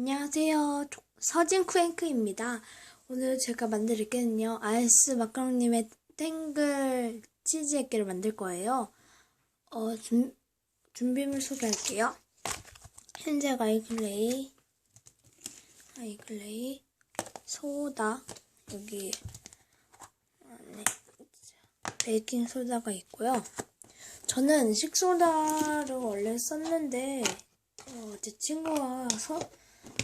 안녕하세요. 서진 쿠앤크입니다. 오늘 제가 만들 게는요, 아이스 마카롱님의 탱글 치즈 액기를 만들 거예요. 어, 준, 준비물 소개할게요. 흰색 아이클레이, 아이클레이, 소다, 여기, 베이킹 소다가 있고요. 저는 식소다를 원래 썼는데, 어, 제 친구가 서,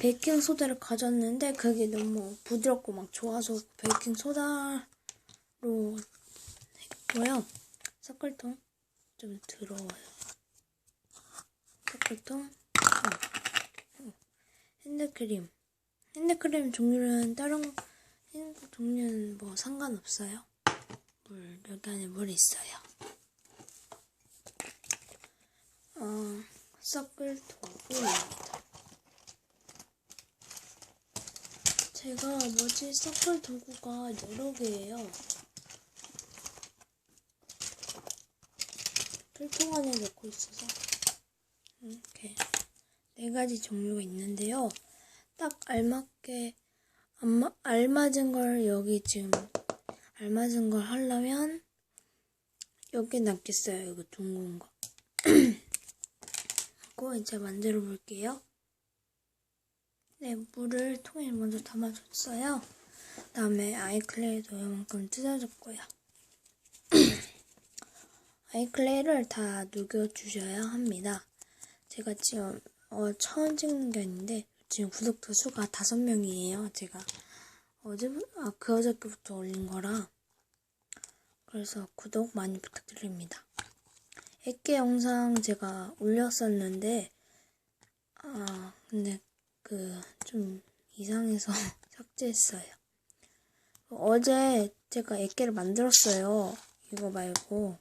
베이킹 소다를 가졌는데 그게 너무 부드럽고 막 좋아서 베이킹 소다로 했고요. 섞을통 좀 더러워요. 섞을통 어, 어. 핸드크림 핸드크림 종류는 다른 핸드 종류는 뭐 상관없어요. 물 여기 안에 물이 있어요. 어, 섞을 도구입니다. 제가 뭐지 서클 도구가 여러 개예요. 필통 안에 넣고 있어서 이렇게 네 가지 종류가 있는데요. 딱 알맞게 안마, 알맞은 걸 여기 지금 알맞은 걸 하려면 여기 남겠어요. 이거 둥근 거. 하고 이제 만들어 볼게요. 네, 물을 통에 먼저 담아줬어요. 그다음에 아이클레이도 이만큼 뜯어줬고요. 아이클레이를 다 녹여주셔야 합니다. 제가 지금 어, 처음 찍는 게 아닌데 지금 구독자 수가 다섯 명이에요. 제가 어제 아, 그 어저께부터 올린 거라 그래서 구독 많이 부탁드립니다. 액계 영상 제가 올렸었는데 아 근데 그 좀 이상해서 삭제했어요. 어제 제가 액계를 만들었어요. 이거 말고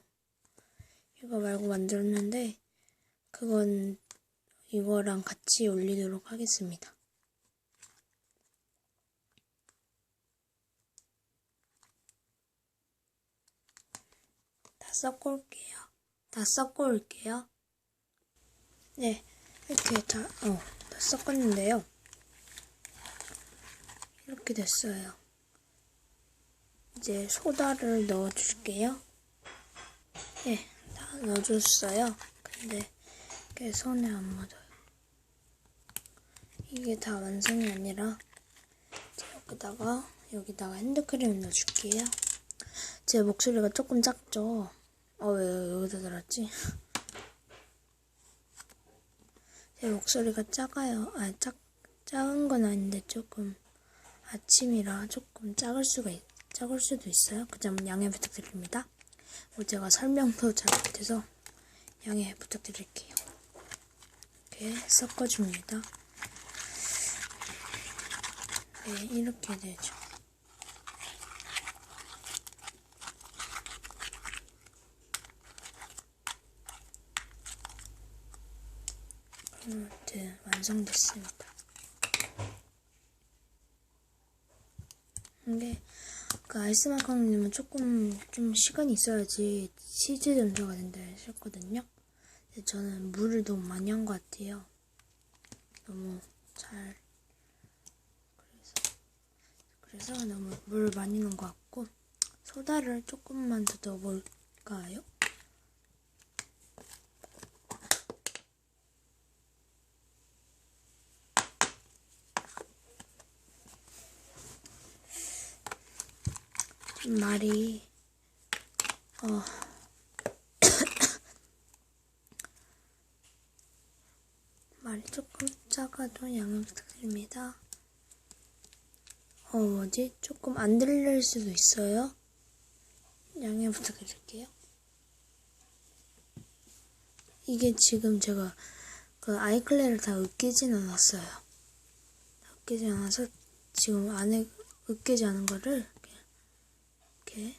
이거 말고 만들었는데 그건 이거랑 같이 올리도록 하겠습니다. 다 섞어 올게요. 다 섞어 올게요. 네, 이렇게 다, 어, 다 섞었는데요. 이렇게 됐어요. 이제 소다를 넣어줄게요. 네, 다 넣어줬어요. 근데 이게 손에 안 묻어요. 이게 다 완성이 아니라 여기다가 여기다가 핸드크림 넣어줄게요. 제 목소리가 조금 작죠? 어, 왜 여기다 들었지? 제 목소리가 작아요. 아, 작, 작은 건 아닌데 조금 아침이라 조금 작을 수가 있, 작을 수도 있어요. 그 점 양해 부탁드립니다. 뭐 제가 설명도 잘 못해서 양해 부탁드릴게요. 이렇게 섞어줍니다. 네, 이렇게 되죠. 아무튼 완성됐습니다. 근데 그 아이스 마카롱님은 조금 좀 시간이 있어야지 치즈 점수가 된다 하셨거든요. 근데 저는 물을 너무 많이 한 것 같아요. 너무 잘 그래서 그래서 너무 물을 많이 넣은 것 같고 소다를 조금만 더 넣어볼까요? 좀 말이 어 말이 조금 작아도 양해 부탁드립니다. 어 뭐지 조금 안 들릴 수도 있어요. 양해 부탁드릴게요. 이게 지금 제가 그 아이클레를 다 으깨진 않았어요. 다 으깨지 않아서 지금 안에 으깨지 않은 거를 이렇게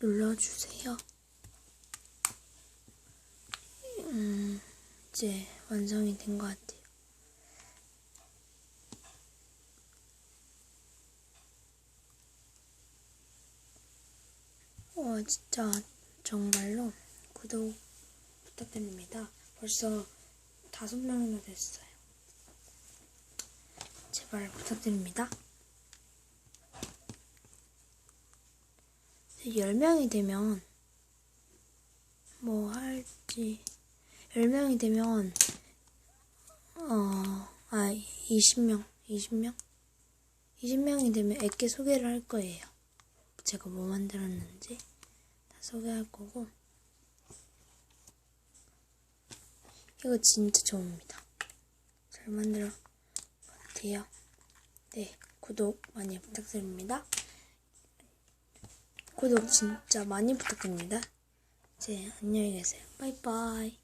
눌러주세요. 음, 이제 완성이 된 것 같아요. 와, 진짜 정말로 구독 부탁드립니다. 벌써 다섯 명이나 됐어요. 제발 부탁드립니다. 10명이 되면 뭐 할지 10명이 되면 어, 아 20명 20명 20명이 되면 애께 소개를 할 거예요. 제가 뭐 만들었는지 다 소개할 거고 이거 진짜 좋습니다. 잘 만들어 같아요. 네, 구독 많이 부탁드립니다. 구독 진짜 많이 부탁드립니다. 이제 안녕히 계세요. 바이바이.